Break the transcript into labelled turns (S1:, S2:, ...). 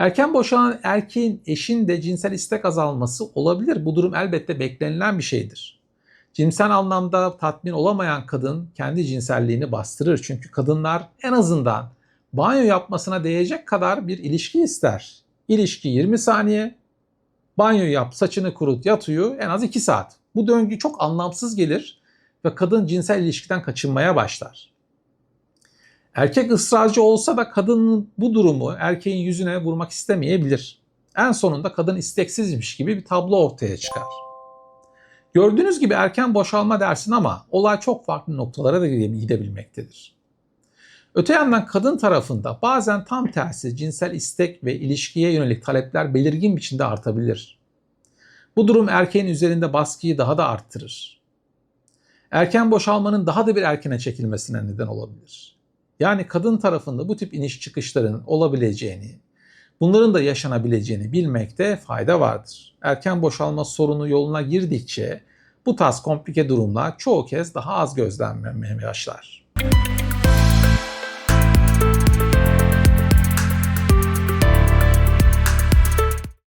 S1: Erken boşanan erkeğin eşinde cinsel istek azalması olabilir. Bu durum elbette beklenilen bir şeydir. Cinsel anlamda tatmin olamayan kadın kendi cinselliğini bastırır. Çünkü kadınlar en azından banyo yapmasına değecek kadar bir ilişki ister. İlişki 20 saniye, banyo yap, saçını kurut, yat uyu en az 2 saat. Bu döngü çok anlamsız gelir ve kadın cinsel ilişkiden kaçınmaya başlar. Erkek ısrarcı olsa da kadının bu durumu erkeğin yüzüne vurmak istemeyebilir. En sonunda kadın isteksizmiş gibi bir tablo ortaya çıkar. Gördüğünüz gibi erken boşalma dersin ama olay çok farklı noktalara da gidebilmektedir. Öte yandan kadın tarafında bazen tam tersi cinsel istek ve ilişkiye yönelik talepler belirgin biçimde artabilir. Bu durum erkeğin üzerinde baskıyı daha da arttırır. Erken boşalmanın daha da bir erkene çekilmesine neden olabilir. Yani kadın tarafında bu tip iniş çıkışların olabileceğini, bunların da yaşanabileceğini bilmekte fayda vardır. Erken boşalma sorunu yoluna girdikçe bu tarz komplike durumlar çoğu kez daha az gözlenmeye başlar.